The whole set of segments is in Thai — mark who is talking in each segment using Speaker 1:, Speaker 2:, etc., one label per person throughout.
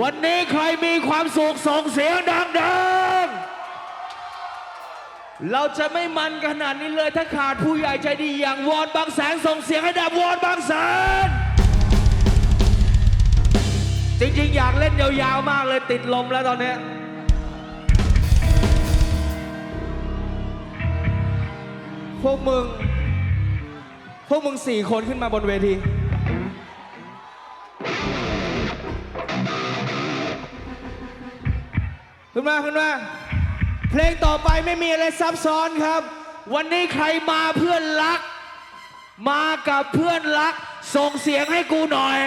Speaker 1: วันนี้ใครมีความสุขส่งเสียงดังๆ เราจะไม่มันขนาดนี้เลยถ้าขาดผู้ใหญ่ใจดีอย่างวอนบางแสนส่งเสียงให้ดับวอนบางแสน จริงๆ อยากเล่นยาวๆ มากเลยติดลมแล้วตอนเนี้ยพวกมึง พวกมึงสี่คนขึ้นมาบนเวที ขึ้นมาขึ้นมาเพลงต่อไปไม่มีอะไรซับซ้อนครับ วันนี้ใครมาเพื่อนรัก มากับเพื่อนรัก ส่งเสียงให้กูหน่อย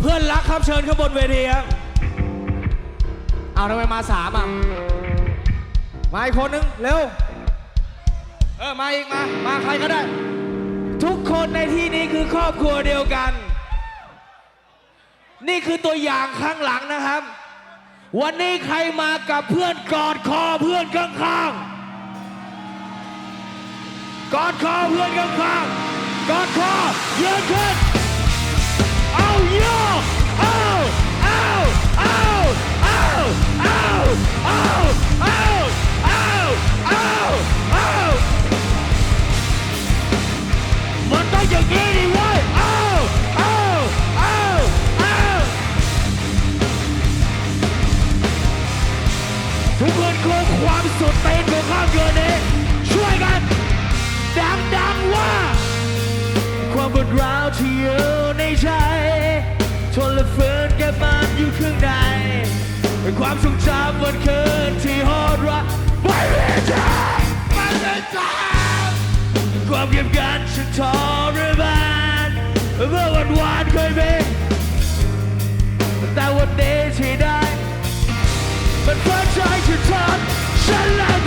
Speaker 1: เพื่อนรักครับเชิญข้างบนเวทีครับเอาทำไมมาสามอะมาอีกคนนึงเร็วเออมาอีกมา มาใครก็ได้ ทุกคนในที่นี้คือครอบครัวเดียวกัน นี่คือตัวอย่างข้างหลังนะครับ วันนี้ใครมากับเพื่อนกอดคอเพื่อนข้างๆ กอดคอเพื่อนข้างๆ กอดคอเยืนขึ้น ทุกคนคือความสุดเต็นของข้ามเกินนี้ช่วยกัน ดังๆว่า ความปวดร้าวที่อยู่ในใจทนและฝืนเก็บมันอยู่ข้างในเป็นความทรงจำวันคืนที่โหดร้ายไม่มีใจไม่มีใจความเก็บกันฉันทรมานเมื่อวันวานเคยเป็นแต่วันนี้ที่ได้ but franchise your top. Shut up.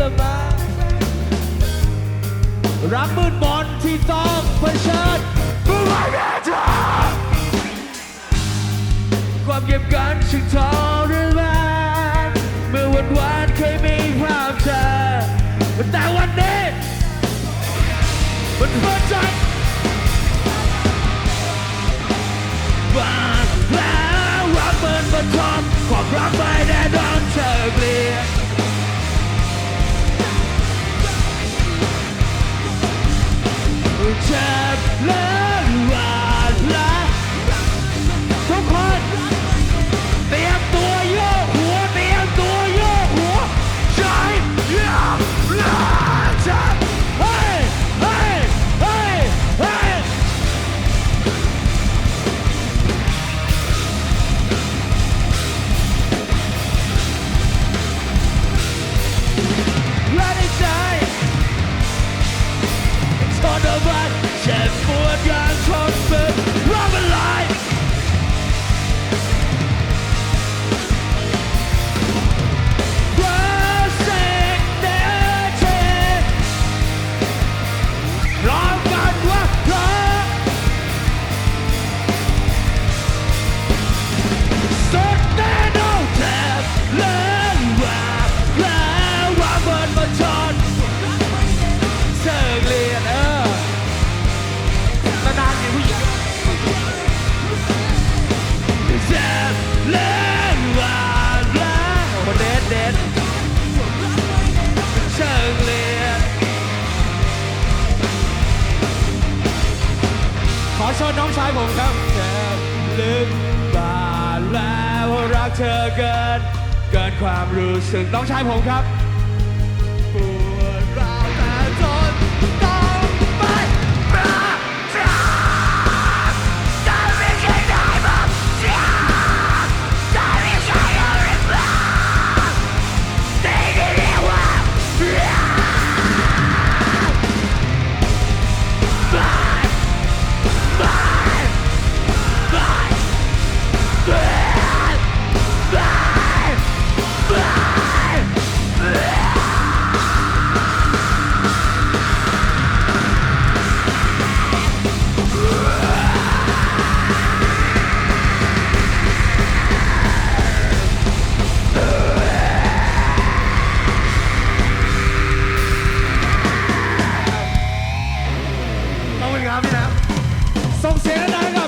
Speaker 1: ลับมารักมืดมนที่ต้องเผชิญเมื่อไหรแม่เธอความเก็บกันฉันทรมานเมื่อวันวานเคยมีภาพเธอแต่วันนี้มันเปิดใจบางแล้วรักมันมาทอมความรักไม่แน่นอน to love. เชิญน้องชายผมครับเธอลืมบาแล้วรักเธอเกิน เกินความรู้สึกน้องชายผมครับ
Speaker 2: 谁来哪个